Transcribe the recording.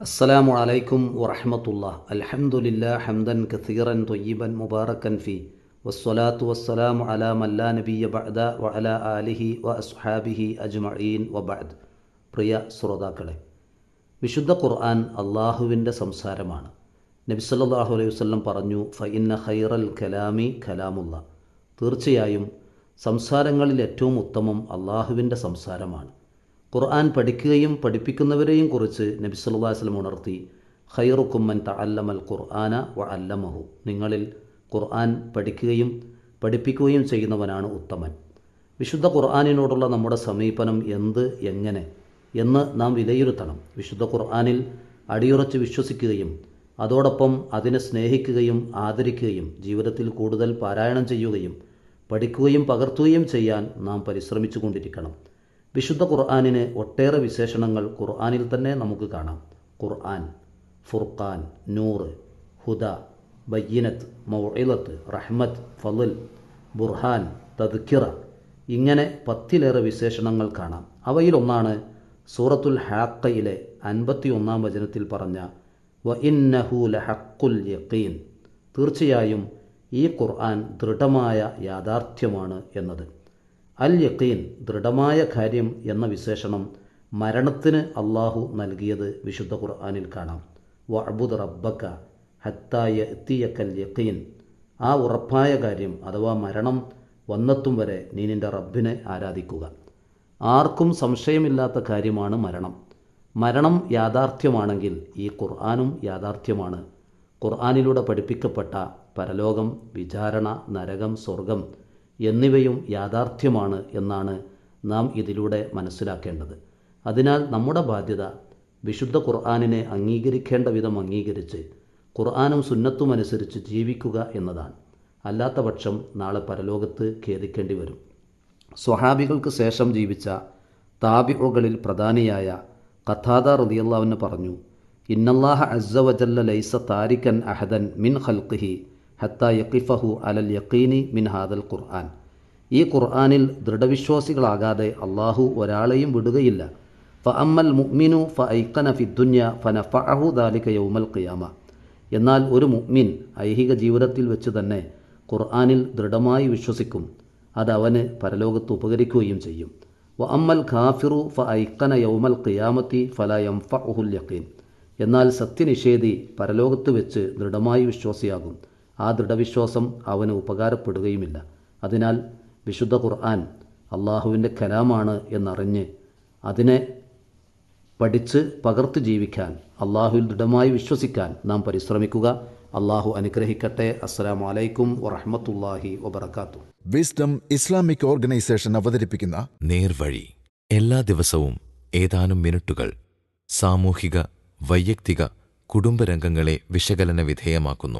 السلام عليكم ورحمة الله الحمد لله حمدا كثيرا طيبا مباركا فيه والصلاة والسلام على من لا نبي بعد وعلى آله وأصحابه أجمعين وبعد പ്രിയ ശ്രോതാക്കളെ വിശുദ്ധ ഖുർആൻ അള്ളാഹുവിൻ്റെ സംസാരമാണ് നബി സല്ലല്ലാഹു അലൈഹി വസല്ലം പറഞ്ഞു ഫഇന്ന ഖൈറൽ കലാമി കലാമുള്ള തീർച്ചയായും സംസാരങ്ങളിൽ ഏറ്റവും ഉത്തമം അള്ളാഹുവിൻ്റെ സംസാരമാണ് ഖുർആൻ പഠിക്കുകയും പഠിപ്പിക്കുന്നവരെയും കുറിച്ച് നബി അലൈഹി വസല്ലം ഉണർത്തി ഖൈറുക്കുമ്മൻ തഅല്ലമൽ ഖുർആന വ അല്ലമഹു നിങ്ങളിൽ ഖുർആൻ പഠിക്കുകയും പഠിപ്പിക്കുകയും ചെയ്യുന്നവനാണ് ഉത്തമൻ. വിശുദ്ധ ഖുർആാനിനോടുള്ള നമ്മുടെ സമീപനം എന്ത് എങ്ങനെ എന്ന് നാം വിലയിരുത്തണം. വിശുദ്ധ ഖുർആാനിൽ അടിയുറച്ച് വിശ്വസിക്കുകയും അതോടൊപ്പം അതിനെ സ്നേഹിക്കുകയും ആദരിക്കുകയും ജീവിതത്തിൽ കൂടുതൽ പാരായണം ചെയ്യുകയും പഠിക്കുകയും പകർത്തുകയും ചെയ്യാൻ നാം പരിശ്രമിച്ചു കൊണ്ടിരിക്കണം വിശുദ്ധ ഖുർആാനിന് ഒട്ടേറെ വിശേഷണങ്ങൾ ഖുർആാനിൽ തന്നെ നമുക്ക് കാണാം. ഖുർആൻ ഫുർഖാൻ നൂറ് ഹുദ ബയ്യനത്ത് മൗഇലത്ത് റഹ്മത്ത് ഫലുൽ ബുർഹാൻ തദ്ഖിറ ഇങ്ങനെ പത്തിലേറെ വിശേഷണങ്ങൾ കാണാം. അവയിലൊന്നാണ് സൂറത്തുൽ ഹാക്കയിലെ അൻപത്തി ഒന്നാം വചനത്തിൽ പറഞ്ഞ വ ഇന്നഹു ലഹക്കുൽ യക്കീൻ തീർച്ചയായും ഈ ഖുർആൻ ദൃഢമായ യാഥാർത്ഥ്യമാണ് എന്നത്. അൽ യക്കീൻ ദൃഢമായ കാര്യം എന്ന വിശേഷണം മരണത്തിന് അള്ളാഹു നൽകിയത് വിശുദ്ധ ഖുർആാനിൽ കാണാം. വ അബുദ് റബ്ബക്ക ഹത്തായ എത്തിയക്കൽ യക്കീൻ. ആ ഉറപ്പായ കാര്യം അഥവാ മരണം വന്നെത്തും വരെ നീ നിന്റെ റബ്ബിനെ ആരാധിക്കുക. ആർക്കും സംശയമില്ലാത്ത കാര്യമാണ് മരണം. മരണം യാഥാർത്ഥ്യമാണെങ്കിൽ ഈ ഖുർആാനും യാഥാർത്ഥ്യമാണ്. ഖുർആാനിലൂടെ പഠിപ്പിക്കപ്പെട്ട പരലോകം വിചാരണ നരകം സ്വർഗം എന്നിവയും യാഥാർത്ഥ്യമാണ് എന്നാണ് നാം ഇതിലൂടെ മനസ്സിലാക്കേണ്ടത്. അതിനാൽ നമ്മുടെ ബാധ്യത വിശുദ്ധ ഖുർആാനിനെ അംഗീകരിക്കേണ്ട വിധം അംഗീകരിച്ച് ഖുർആാനും സുന്നത്തും അനുസരിച്ച് ജീവിക്കുക എന്നതാണ്. അല്ലാത്ത പക്ഷം നാളെ പരലോകത്ത് ഖേദിക്കേണ്ടി വരും. സ്വഹാബികൾക്ക് ശേഷം ജീവിച്ച താബിഉകളിൽ പ്രധാനിയായ കഥാദ റതിയല്ലാവിന് പറഞ്ഞു ഇന്നല്ലാഹ അസ്സവജല്ല ലൈസ താരിക്കൻ അഹദൻ മിൻ ഖൽഖിഹി ഹത്ത യക്കിഫഹു അലൽ യക്കീനി മിൻ ഹാദൽ ഖുർആൻ. ഈ ഖുർആാനിൽ ദൃഢവിശ്വാസികളാകാതെ അള്ളാഹു ഒരാളെയും വിടുകയില്ല. ഫ അമ്മൽ മുഅ്മിനു ഫ ഐക്കന ഫിദ്ദുന്യ ഫനഫഅഹു ദാലിക യൗമൽ ഖിയാമ. എന്നാൽ ഒരു മുഅ്മിൻ ഐഹിക ജീവിതത്തിൽ വെച്ച് തന്നെ ഖുർആാനിൽ ദൃഢമായി വിശ്വസിക്കും. അത് അവന് പരലോകത്ത് ഉപകരിക്കുകയും ചെയ്യും. വ അമ്മൽ ഖാഫിറു ഫ ഐക്കന യൗമൽ ഖിയാമത്തി ഫല യംഫഉഹുൽ യക്കീൻ എന്നാൽ സത്യനിഷേധി പരലോകത്ത് വെച്ച് ദൃഢമായി വിശ്വാസിയാകും. ആ ദൃഢവിശ്വാസം അവന് ഉപകാരപ്പെടുകയുമില്ല. അതിനാൽ വിശുദ്ധ ഖുർആൻ അള്ളാഹുവിന്റെ കലാമാണ് എന്നറിഞ്ഞ് അതിനെ പഠിച്ച് പകർത്ത് ജീവിക്കാൻ അള്ളാഹുവിൽ ദൃഢമായി വിശ്വസിക്കാൻ നാം പരിശ്രമിക്കുക. അള്ളാഹു അനുഗ്രഹിക്കട്ടെ. അസ്സലാമു അലൈക്കും വറഹമത്തല്ലാഹി വബർക്കാത്തു വിസ്ഡം ഇസ്ലാമിക് ഓർഗനൈസേഷൻ അവതരിപ്പിക്കുന്ന നേർവഴി. എല്ലാ ദിവസവും ഏതാനും മിനിറ്റുകൾ സാമൂഹിക വൈയക്തിക കുടുംബരംഗങ്ങളെ വിശകലന വിധേയമാക്കുന്നു.